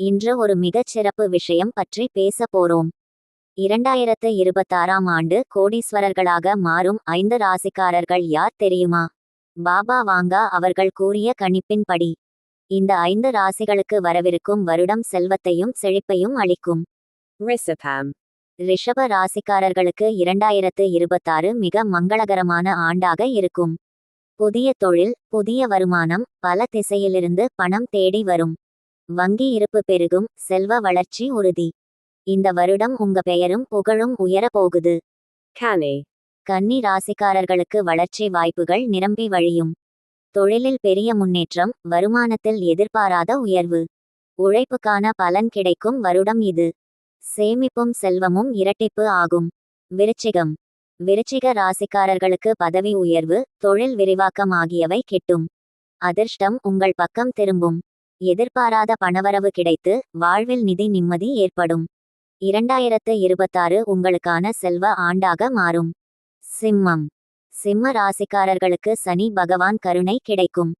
இன்று ஒரு மிகச் சிறப்பு விஷயம் பற்றி பேச போறோம். இரண்டாயிரத்து இருபத்தாறாம் ஆண்டு கோடீஸ்வரர்களாக மாறும் ஐந்து ராசிக்காரர்கள் யார் தெரியுமா? பாபா வாங்கா அவர்கள் கூறிய கணிப்பின்படி இந்த ஐந்து ராசிகளுக்கு வரவிருக்கும் வருடம் செல்வத்தையும் செழிப்பையும் அளிக்கும். Risipam. ரிஷப ராசிக்காரர்களுக்கு இரண்டாயிரத்து இருபத்தாறு மிக மங்களகரமான ஆண்டாக இருக்கும். புதிய தொழில் புதிய வருமானம் பல திசையிலிருந்து பணம் தேடி வரும். வங்கி இருப்பு பெருகும் செல்வ வளர்ச்சி உறுதி. இந்த வருடம் உங்க பெயரும் புகழும் உயர போகுது. கன்னி ராசிக்காரர்களுக்கு வளர்ச்சி வாய்ப்புகள் நிரம்பி வழியும். தொழிலில் பெரிய முன்னேற்றம் வருமானத்தில் எதிர்பாராத உயர்வு. உழைப்புக்கான பலன் கிடைக்கும் வருடம் இது. சேமிப்பும் செல்வமும் இரட்டிப்பு ஆகும். விருச்சிகம். விருச்சிக ராசிக்காரர்களுக்கு பதவி உயர்வு தொழில் விரிவாக்கம் ஆகியவை கிட்டும். அதிர்ஷ்டம் உங்கள் பக்கம் திரும்பும். எதிர்பாராத பணவரவு கிடைத்து வாழ்வில் நிதி நிம்மதி ஏற்படும். இரண்டாயிரத்து இருபத்தாறு உங்களுக்கான செல்வ ஆண்டாக மாறும். சிம்மம். சிம்ம ராசிக்காரர்களுக்கு சனி பகவான் கருணை கிடைக்கும்.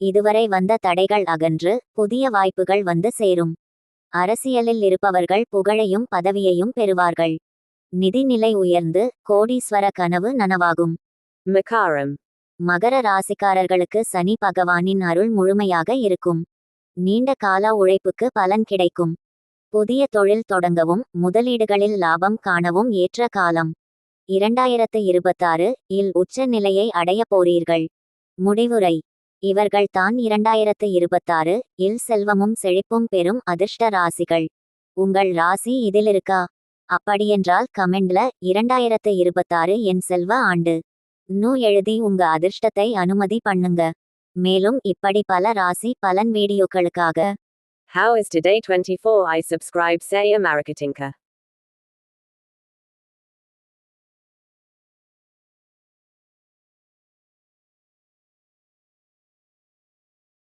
இதுவரை வந்த தடைகள் அகன்று புதிய வாய்ப்புகள் வந்து சேரும். அரசியலில் இருப்பவர்கள் புகழையும் பதவியையும் பெறுவார்கள். நிதிநிலை உயர்ந்து கோடீஸ்வர கனவு நனவாகும். Makaram. மகர ராசிக்காரர்களுக்கு சனி பகவானின் அருள் முழுமையாக இருக்கும். நீண்ட கால உழைப்புக்கு பலன் கிடைக்கும். புதிய தொழில் தொடங்கவும் முதலீடுகளில் லாபம் காணவும் ஏற்ற காலம். இரண்டாயிரத்து இருபத்தாறு இல் உச்ச நிலையை அடைய போறீர்கள். முடிவுரை. இவர்கள் தான் இரண்டாயிரத்து இருபத்தாறு இல் செல்வமும் செழிப்பும் பெறும் அதிர்ஷ்ட ராசிகள். உங்கள் ராசி இதில் இருக்கா அப்படியென்றால் கமெண்ட்ல இரண்டாயிரத்து இருபத்தாறு என் செல்வ ஆண்டு. நூ எழுதி உங்க அதிர்ஷ்டத்தை அனுமதி பண்ணுங்க. மேலும் இப்படி பல ராசி பலன் வீடியோக்களுக்காக How is today 24? I subscribe Say Marketinka.